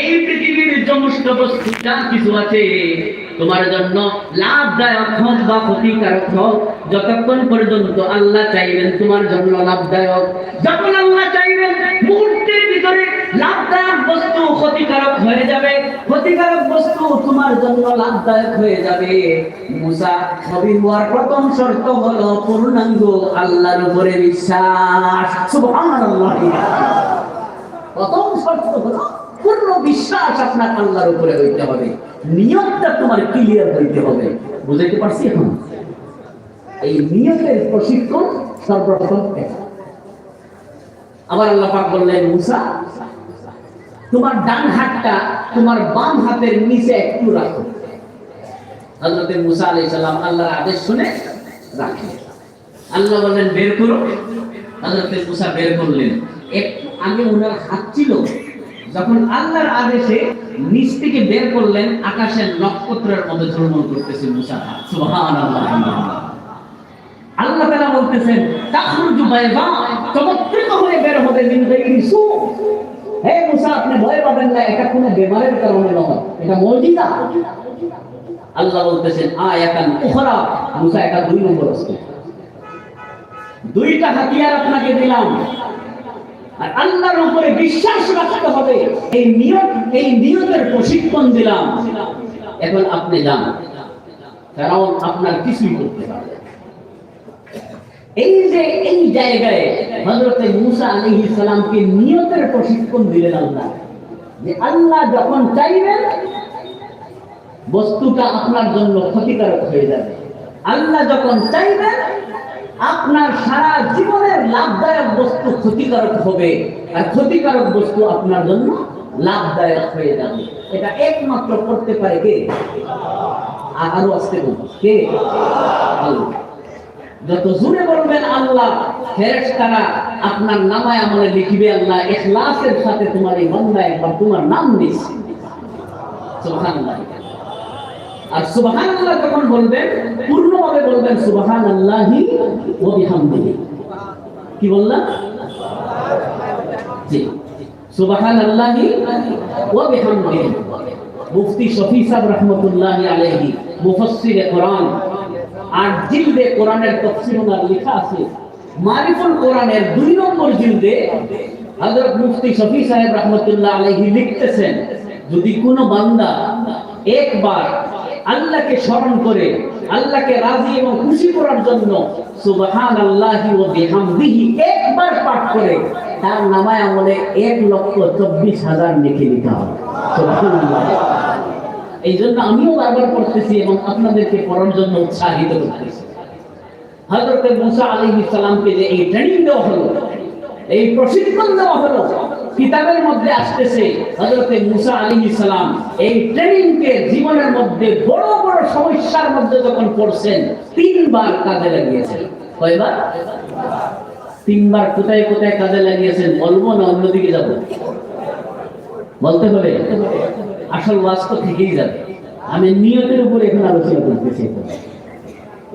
এই পৃথিবীর সমস্ত বস্তু যা কিছু আছে, তোমার জন্য লাভদায়ক হোক বা ক্ষতিকারক হোক, যতক্ষণ পর্যন্ত আল্লাহ চাইবেন তোমার জন্য লাভদায়ক। যখন আল্লাহ চাইবেন, মুহূর্তের ভিতরে লাভদায়ক বস্তু ক্ষতিকারক হয়ে যাবে। ক্ষতিকারক বস্তু তোমার জন্য লাভদায়ক হয়ে যাবে। মুসা নবী হওয়ার প্রথম শর্ত হলো পূর্ণাঙ্গ আল্লাহর উপরে বিশ্বাস। সুবহানাল্লাহ। প্রথম শর্ত হলো পূর্ণ বিশ্বাস আপনার আল্লাহর উপরে হইতে হবে। নিয়তটা তোমার ক্লিয়ার হইতে হবে। বুঝাইতে পারছি এখন? এই নিয়তের প্রশিক্ষণ সর্বপ্রথম আবার আল্লাহ পাক বললেন, মুসা, তোমার ডান হাতটা তোমার বাম হাতের নিচে একটু রাখো। হযরত মুসা আলাইহিস সালাম আল্লাহর আদেশ শুনে রাখে। আল্লাহ বললেন, বের করো। হযরত মুসা বের করলেন। একটু আগে ওনার হাত ছিল যখন আল্লাহর আদেশে নিচ থেকে বের করলেন, আকাশের নক্ষত্রের মধ্যে ঝলমল করতেছে আল্লাহ তাআলা বলতেছেন, তাখরুজু বাইদা, চমৎকৃত হয়ে বের হবে মিন হে মুসা, আপনি ভয় পাবেন না, এটা কোনো বেমারের কারণে নয়, এটা মুজিজা আল্লাহ বলতেছেন, আয়াতান উখরা। মুসা এটা দুই নম্বর দুইটা হাতিয়ার আপনাকে দিলাম। আর আল্লাহর উপরে বিশ্বাস রাখতে হবে। এই নিয়ত, এই নিয়তের প্রশিক্ষণ দিলাম। এখন আপনি যান। কারণ আপনার কিছুই করতে পারবে এই যে এই জায়গায় হযরতে মুসা আলাইহিস সালামকে নিয়তের প্রশিক্ষণ দিলেন আল্লাহ, যে আল্লাহ যখন চাইবেন, বস্তুটা আপনার জন্য ক্ষতিকারক হয়ে যাবে। আল্লাহ যখন চাইবেন আপনার সারা জীবনের লাভদায়ক বস্তু ক্ষতিকারক হবে। আর ক্ষতিকারক বস্তু আপনার জন্য লাভদায়ক হয়ে যাবে। এটা একমাত্র করতে পারে কে? আর আসতে কে? যত জোরে বলবেন আল্লাহ, ফেরেশতারা আপনার নামায় আমলে লিখিবে আল্লাহ, ইখলাসের সাথে তোমার এই একবার তোমার নাম দিচ্ছে আর সুবহানাল্লাহ যখন বলবেন, পূর্ণভাবে বলবেন সুবহানাল্লাহি ওয়া বিহামদিহি। কি বললাম? জি। সুবহানাল্লাহি ওয়া বিহামদিহি। মুফতি শফি সাহেব রাহমাতুল্লাহি আলাইহি, মুফাসসির কোরআন। আর জিলদে কোরআনের তাফসীর লেখা আছে, মারিফুল কোরআনের দুই নম্বর জিলদে হযরত মুফতি শফি সাহেব রাহমাতুল্লাহ আলাইহি লিখতেছেন, যদি কোনো বান্দা একবার আল্লাহকে স্মরণ করে, আল্লাহকে রাজি এবং খুশি করার জন্য সুবহানাল্লাহি ওয়া বিহামদিহি একবার পাঠ করে, তার নামায় আমলে এক লক্ষ চব্বিশ হাজার লিখে নিতে হবে। এই জন্য আমিও বারবার পড়তেছি এবং আপনাদেরকে পড়ার জন্য উৎসাহিত করতেছি। হযরত মুসা আলাইহিস সালামকে যে এই ট্রেনিং দেওয়া হলো, এই প্রশিক্ষণ দেওয়া হলো কিতাবের মধ্যে আসতেছে হযরত মুসা আলাইহিস সালাম। এই ট্রেনিং কে জীবনের মধ্যে বড় বড় সমস্যার মধ্যে যখন পড়ছেন, তিনবার কাজে লাগিয়েছেন। কয়বার? তিনবার কোথায় কোথায় কাজে লাগিয়েছেন? বলব না অন্যদিকে যাব? বলতে হবে আসল ওয়াজ তো থেকেই যাবে। আমি নিয়তের উপরে এখন আলোচনা করতেছি।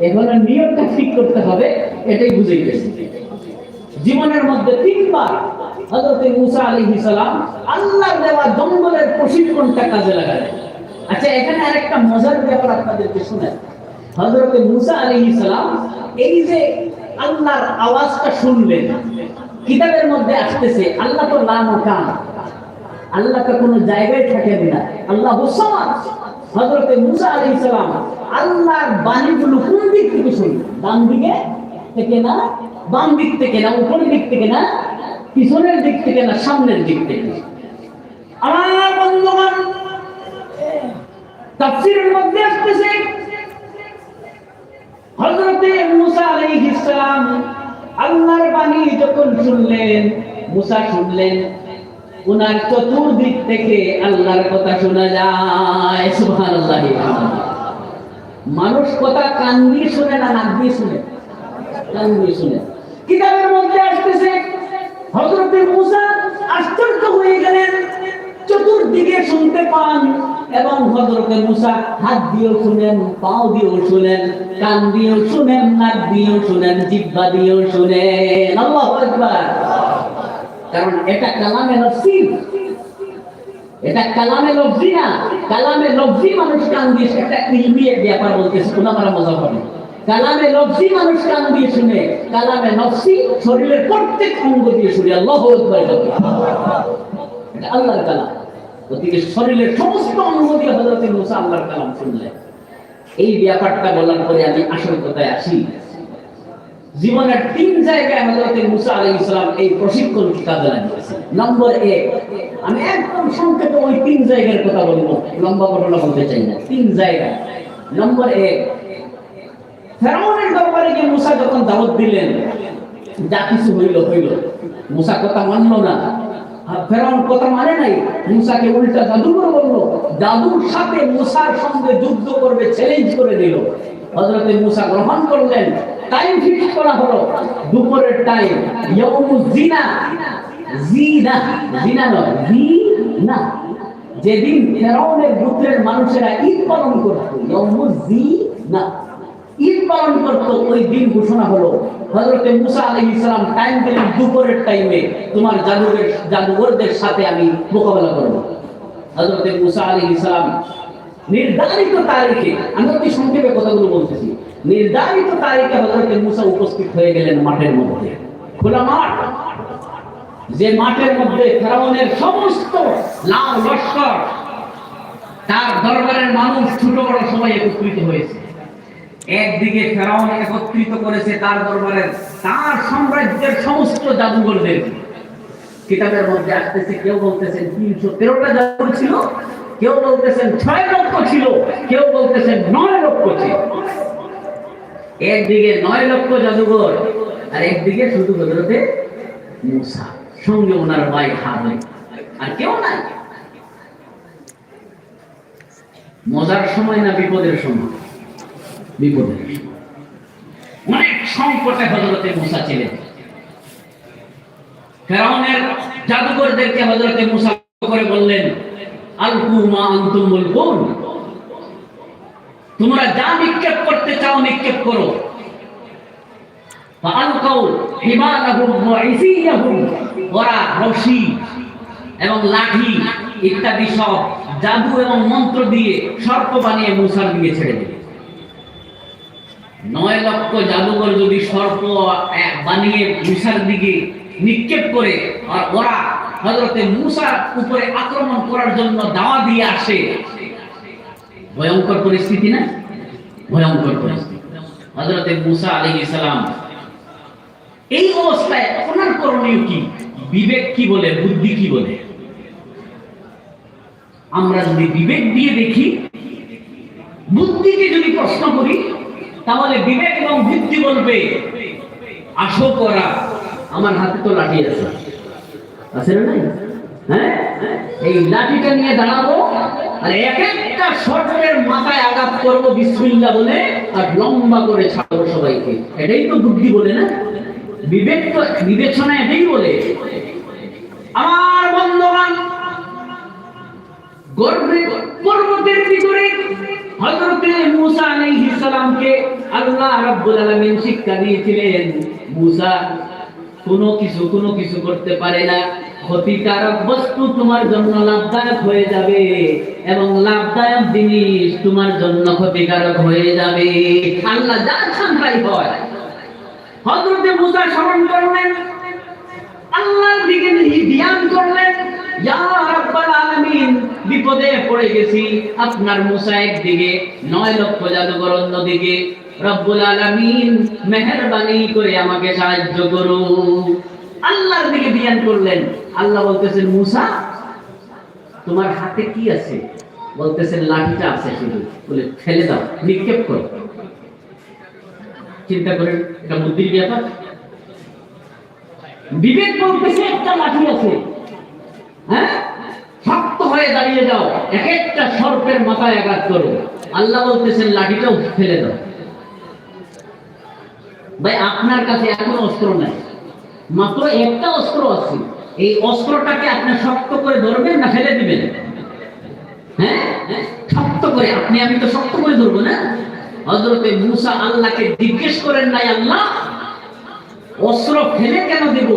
এখন নিয়তটা ঠিক করতে হবে, এটাই বুঝে গেছি জীবনের মধ্যে তিনবার হযরত মুসা আলাইহিস সালাম আল্লাহর দেওয়া জঙ্গলের প্রশিক্ষণটা কাজে লাগালেন। আচ্ছা এখানে আরেকটা মজার ব্যাপার আপনাদেরকে শুনেন হযরত মুসা আলাইহিস সালাম এই যে আল্লাহর আওয়াজটা শুনলেন, কিতাবের মধ্যে আসতেছে, আল্লাহ তো লা কান আল্লাহ তো কোনো জায়গায় থাকেন না, আল্লাহ হুসামান হযরত মুসা আলাইহিস সালাম আল্লাহর বাণীগুলো কোন দিক থেকে শুনলেন? ডান দিকে থেকে না? বাম দিক থেকে না? উপরের দিক থেকে না? পিছনের দিক থেকে না, সামনের দিক থেকে। আমার তাফসীরের মধ্যে আসতেছে। হযরতে মুসা আলাইহিস সালাম আল্লাহর বাণী যখন শুনলেন, মুসা শুনলেন, উনার চতুর্দিক থেকে আল্লাহর কথা শোনা যায়। সুবহানাল্লাহ। মানুষ কথা কান দিয়ে শুনে না, নাক দিয়ে শুনে? কান দিয়ে শুনে। কিতাবের মধ্যে আসতেছে হযরতে মুসা আশ্চর্য হয়ে গেলেন। চতুর্দিকে শুনতে পান এবং হযরতে মুসা হাত দিয়েও শুনেন, পাও দিয়েও শুনেন, কান দিয়েও শুনেন, নাক দিয়েও শুনেন দিয়েও শুনেন। কারণ এটা কালামে নফসি এটা কালামে লফজি না। কালামে লফজি মানুষ কান দিয়ে একটা ইলমি ব্যাপার বলতেছে ওনারা মজা করে। কালামে লফজি মানুষ কান দিয়ে শুনে, কালামে নফসি শরীরের প্রত্যেক অঙ্গ দিয়ে শুনে, আল্লাহ আল্লাহর কালাম। ওদিকে শরীরের সমস্ত অঙ্গ দিয়ে হযরত মুসা আল্লাহর কালাম শুনলেন। এই ব্যাপারটা বলার পরে আমি আসল কথায় আসি। জীবনের তিন জায়গায় হযরত মুসা আলাইহিস সালাম এই প্রশিক্ষণ কাজে লাগিয়েছেন নম্বর এক, আমি একদম সংক্ষেপে ওই তিন জায়গার কথা বলব। লম্বা ঘটনা বলতে চাই না, তিন জায়গা নম্বর এক ফেরাউনের দরবারে গিয়ে মুসা যখন দাওয়াত দিলেন, যা কিছু হইল হইল। মুসা কথা মানলো না। আর ফেরাউন কথা মানে নাই, মুসাকে উল্টা জাদুঘর বলল। জাদুর সাথে মুসার সঙ্গে যুদ্ধ করবে চ্যালেঞ্জ করে দিল। হযরতে মুসা গ্রহণ করলেন। টাইম ফিক্স করা হলো। দুপুরের টাইম ইয়াউমুজ জিনা জিনা জিনা নয় জিনা যেদিন ফেরাউনের গোত্রের মানুষেরা ঈদ পালন করত ইয়াউমুজ জিনা ঈদ পালন ওই দিন ঘোষণা হলো। হযরতে মুসা আলাইহিস সালাম টাইম দিলেন দুপুরের টাইমে তোমার জাদুঘরদের সাথে আমি মোকাবেলা করব। হযরতে মুসা আলাইহিস সালাম নির্ধারিত তারিখে আমি অতি সংক্ষেপে কথাগুলো বলতেছি। নির্ধারিত তারিখে হযরতে মুসা উপস্থিত হয়ে গেলেন মাঠের মধ্যে। খোলা মাঠ। যে মাঠের মধ্যে ফেরাউনের সমস্ত লাল লস্কর, তার দরবারের মানুষ, ছোট বড় সবাই একত্রিত হয়েছে। একদিকে ফেরাউন একত্রিত করেছে তার দরবারের তার সাম্রাজ্যের সমস্ত জাদুঘরদের। কিতাবের মধ্যে আসতেছে, কেউ বলতেছেন তিনশো তেরোটা জাদুঘর ছিল, কেউ বলতেছেন ছয় লক্ষ ছিল, কেউ বলতেছেন নয় লক্ষ ছিল। একদিকে নয় লক্ষ জাদুঘর, আর একদিকে শুধু হজরতে মুসা। সঙ্গে ওনার ভাই হাবে আর কেউ নাই। মজার সময় না বিপদের সময়? সময় অনেক সংকটে হজরতে মুসা ছিলেন। ফেরাউনের জাদুঘরদেরকে হজরতে মুসা করে বললেন আনতুম তোমরা যা নিক্ষেপ করতে চাও নিক্ষেপ করো। ওরা রশি এবং লাঠি ইত্যাদি সব জাদু এবং মন্ত্র দিয়ে সর্প বানিয়ে মুসার দিকে ছেড়ে দিল। নয় লক্ষ জাদুঘর যদি সর্প বানিয়ে মুসার দিকে নিক্ষেপ করে, আর ওরা হজরতে মুসার উপরে আক্রমণ করার জন্য দাওয়া দিয়ে আসে, ভয়ঙ্কর পরিস্থিতি না? ভয়ঙ্কর পরিস্থিতি। হজরতে মুসা আলাইহিস সালাম, এই অবস্থায় ওনার করণীয় কি? বিবেক কি বলে, বুদ্ধি কি বলে? আমরা যদি বিবেক দিয়ে দেখি, বুদ্ধিকে যদি প্রশ্ন করি তাহলে বিবেক এবং বুদ্ধি বলবে, আসো করা আমার হাতে তো লাঠি আছে। আছে না নাই? হ্যাঁ? এই লাঠিটা নিয়ে দাঁড়াবো, আর এক একটা সর্পের মাথায় আঘাত করব, বিসমিল্লাহ বলে, আর লম্বা করে ছাড়বো সবাইকে। এটাই তো বুদ্ধি বলে না? বিবেক তো বিবেচনা এটাই বলে। আমার বন্ধুগণ, গর্বে, পর্বতের ভিতরে হযরতে মূসা আলাইহিস সালামকে আল্লাহ রাব্বুল আলামিন শিক্ষা দিয়েছিলেন মূসা কোনো কিছু কোনো কিছু করতে পারে না। ক্ষতিকারক বস্তু তোমার জন্য লাভদায়ক হয়ে যাবে এবং লাভদায়ক জিনিস তোমার জন্য ক্ষতিকারক হয়ে যাবে। আল্লাহ যা চান তাই হয়। হযরতে মূসা স্মরণ করলেন, আল্লাহর দিকে ধ্যান করলেন বিপদে পড়ে গেছি। আপনার মুসা একদিকে, নয় লক্ষ জাদুঘর অন্যদিকে। রব্বুল আলামিন মেহেরবানি করে আমাকে সাহায্য করুন। আল্লাহর দিকে ধ্যান করলেন। আল্লাহ বলতেছেন, মুসা, তোমার হাতে কি আছে? বলতেছেন, লাঠিটা আছে শুধু। বলে, ফেলে দাও, নিক্ষেপ করো। চিন্তা করেন, এটা বুদ্ধির ব্যাপার? বিবেক বলতেছে, একটা লাঠি আছে। হ্যাঁ? শক্ত হয়ে দাঁড়িয়ে যাও, এক একটা সর্পের মাথায় আঘাত করো। আল্লাহ বলতেছেন, লাঠিটাও ফেলে দাও। ভাই, আপনার কাছে এখন অস্ত্র নাই। মাত্র একটা অস্ত্র আছে। এই অস্ত্রটাকে আপনি শক্ত করে ধরবেন না ফেলে দিবেন? হ্যাঁ? হ্যাঁ? শক্ত করে। আপনি, আমি তো শক্ত করে ধরবো না? হজরতে মুসা আল্লাহকে জিজ্ঞেস করেন নাই আল্লাহ, অস্ত্র ফেলে কেন দেব?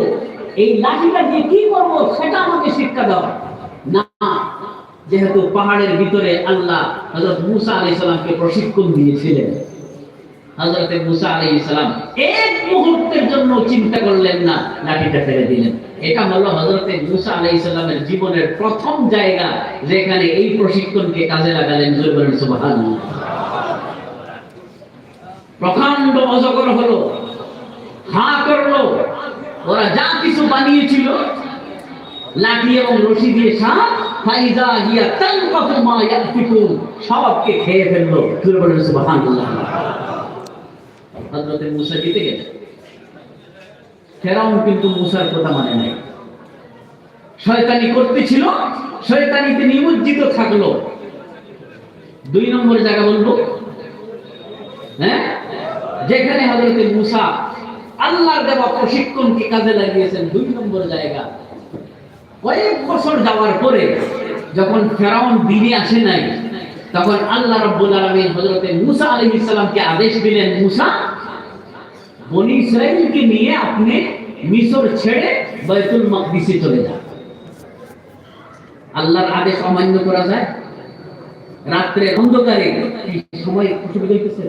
এই লাঠিটা দিয়ে কি করব? সেটা আমাকে শিক্ষা দাও। না, যেহেতু পাহাড়ের ভিতরে আল্লাহ হযরত মুসা আলাইহিস সালামকে প্রশিক্ষণ দিয়েছিলেন। হযরত মুসা আলাইহিস সালাম এক মুহূর্তের জন্য চিন্তা করলেন না, লাঠিটা ফেলে দিলেন। এটা হলো হযরত মুসা আলাইহিস সালামের জীবনের প্রথম জায়গা যেখানে এই প্রশিক্ষণকে কাজে লাগালেন জোরে সুবহানাল্লাহ। প্রকাণ্ড অজগর হলো, হা করল, ওরা যা কিছু বানিয়েছিল, লাঠি এবং রশি দিয়ে সাপ ফাইজা হিয়া তানকাতু মা ইয়াফিকুন, সবকে খেয়ে ফেলল সুবহানাল্লাহ। হযরত মুসা জিতে গেলেন। ফেরাউন কিন্তু মুসার কথা মানে নাই। শয়তানি করতেছিল শয়তানিতে নিমজ্জিত থাকল। দুই নম্বর জায়গা বলব। হ্যাঁ? যেখানে হযরত মুসা আল্লাহর দেওয়া প্রশিক্ষণকে কাজে লাগিয়েছেন, দুই নম্বর জায়গা। কয়েক বছর যাওয়ার পরে যখন ফেরাউন দিনে আসে নাই, তখন আল্লাহ রাব্বুল আলামিন হযরত মুসা আলাইহিস সালামকে আদেশ দিলেন, মুসা বনি ইসরায়েলকে নিয়ে আপনি মিশর ছেড়ে বাইতুল মাকদিসে চলে যান। আল্লাহর আদেশ অমান্য করা যায়। রাত্রে অন্ধকারে সময় অসুবিধা হইতেছে?